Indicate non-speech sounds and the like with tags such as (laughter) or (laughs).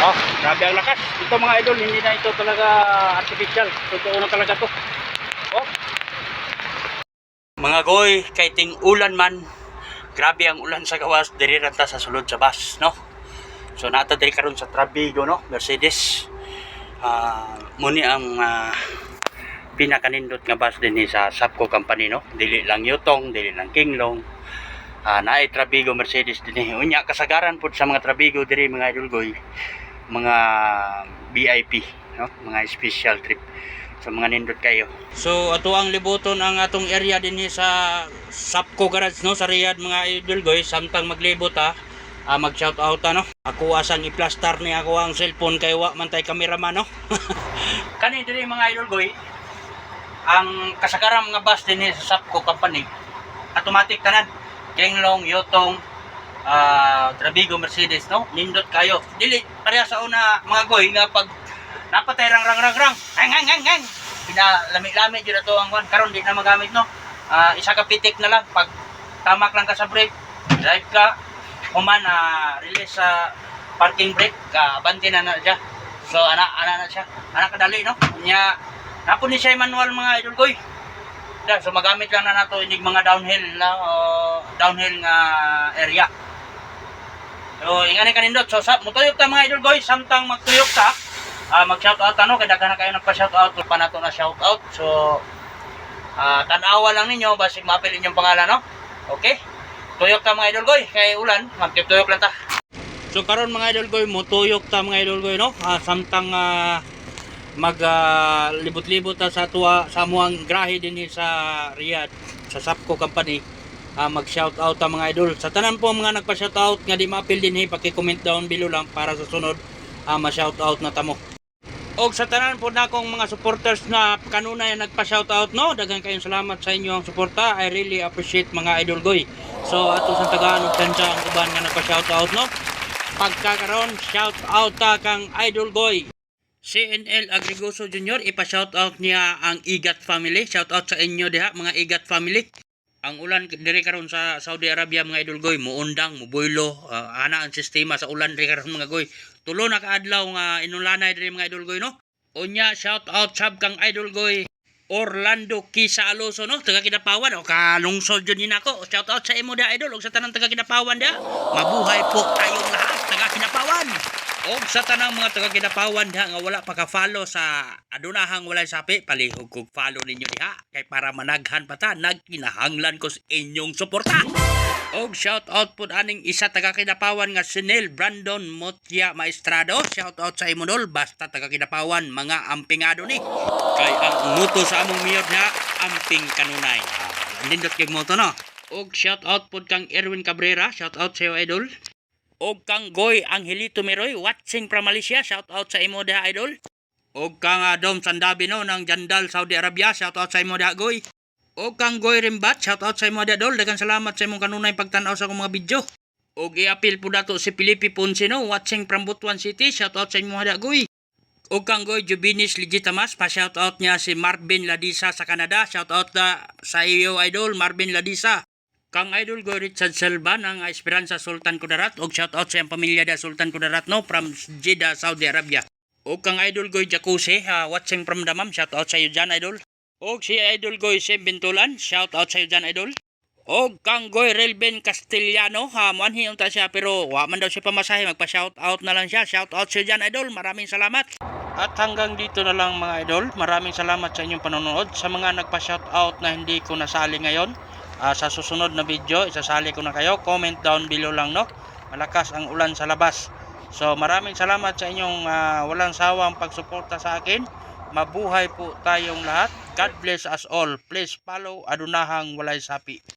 Oh, grabe ang lakas. Ito mga idol, hindi na ito talaga artificial. Totoo na talaga to. Oh. Mga goy, kay ting ulan man, grabe ang ulan sa gawas, diri sa sulod sa bus, no? So nata diri karon sa Trabigo, no? Mercedes. Ah, muni ang ah, pinakanindot nga bus din sa Sapco company, no? Dili lang Yutong, dili lang Kinglong. Ah, naay Trabigo Mercedes din. eh. Unya kasagaran pud sa mga Trabigo diri mga idol goy mga VIP, no? Mga special trip sa mga nindot kayo. So ato ang libuton ang atong area din sa Sapco Garage no sa Riyadh mga idol goy samtang maglibot ha. Ah, mag shout out ano. Ako asang i-plaster ni ako ang cellphone kay wa man tay cameraman no. (laughs) Kani diri mga idol goy ang kasagaran mga bus din sa Sapco company automatic tanan Kenglong, Yotong, ah Trabigo, Mercedes, no? Nindot kayo. Dili, pareha sa una, mga goy, nga pag napatay rang rang rang rang, hang hang hang hang, pinalami-lami dyan na ang one. Karon di na magamit, no? Ah, isa ka pitik na lang, pag tamak lang ka sa brake, drive ka, kuman, ah, release sa parking brake, ka, banti na na siya. So, ana, ana na siya. Ana kadali, no? Nya, napon ni siya manual mga idol. Yeah, so magamit lang na nato inig mga downhill na uh, downhill nga area. So ingani kanindot so sa mutuyok ta mga idol guys samtang magtuyok ta ah, mag shout out ano kay daghan na kayo nagpa shout out pa na shout out. So ah tan-awa lang ninyo basig mapil inyong pangalan no. Okay? Tuyok ta mga idol goy kay ulan magtuyok lang ta. So karon mga idol goy mutuyok ta mga idol goy no. Ah, samtang ah, mag ah, libot-libot ta sa tuwa sa amuang grahe din sa Riyadh sa Sapco company ah, mag shout out ta mga idol. Sa tanan po mga nagpa shout out nga di mapil din paki-comment down below lang para sa sunod ah, ma shout out na tamo. Og sa tanan po na akong mga supporters na kanunay nagpa shout out no? Daghan kayong salamat sa inyong suporta. I really appreciate mga idol goy. So ato sa tagaan ug tansya ang uban nga nagpa shout out no? Pagkakaroon shout out ta kang idol goy. CNL Agrigoso Jr. ipa-shoutout niya ang Igat family. Shoutout sa inyo diha mga Igat family. Ang ulan diri karon sa Saudi Arabia mga idol goy, muundang, muboylo, uh, ana ang sistema sa ulan diri karon mga goy. Tulo na kaadlaw nga inulanay diri mga idol goy no. Unya shoutout sab kang idol goy. Orlando Kisa Aloso no taga Kinapawan o kalungsod jud ni nako shout out sa imo da idol ug sa tanang taga Kinapawan da mabuhay po tayong lahat taga Kinapawan og sa tanang mga taga Kinapawan diha nga wala pa ka follow sa adunahang walay sapi palihog kog follow ninyo diha. Kay para managhan pa ta nagkinahanglan ko sa inyong suporta. Og shout out pud aning isa taga Kinapawan nga si Neil Brandon Motya Maestrado. Shout out sa imo dol basta taga Kinapawan mga ampingado ni. Kay ang muto sa among mayor niya amping kanunay. Nindot kay moto no? Og shout out pud kang Erwin Cabrera. Shout out sa iyo idol og kang Goy Angelito Meroy watching from Malaysia. Shout out sa imo diha idol. Og kang uh, Dom Sandabino ng Jandal Saudi Arabia. Shout out sa imo diha Goy. Og kang Goy Rimbat. Shout out sa imo diha dol daghang salamat sa imong kanunay pagtan-aw sa akong mga video. Og i-appeal po dato si Felipe Poncino watching from Butuan City. Shout out sa imo diha Goy. Og kang Goy Jubinis Legitimas. Pa shout out niya si Marvin Ladisa sa Canada. Shout out na sa iyo idol Marvin Ladisa Kang idol go Richard Selva ng Esperanza Sultan Kudarat og shout out sa iyang pamilya da Sultan Kudarat no from Jeddah Saudi Arabia. Og kang idol go Jacuzzi ha, watching from Damam shout out sa iyo dyan idol. Og si idol go Sem Bintulan shout out sa iyo dyan idol. Og kang goy Relben Castellano ha manhi unta siya pero wa man daw siya pamasahe magpa shout out na lang siya. Shout out sa iyo dyan idol. Maraming salamat. At hanggang dito na lang mga idol. Maraming salamat sa inyong panonood. Sa mga nagpa-shout out na hindi ko nasali ngayon, Ah, sa susunod na video, isasali ko na kayo. Comment down below lang, no? Malakas ang ulan sa labas. So, maraming salamat sa inyong ah, walang sawang pagsuporta sa akin. Mabuhay po tayong lahat. God bless us all. Please follow Adunahang Walay Sapi.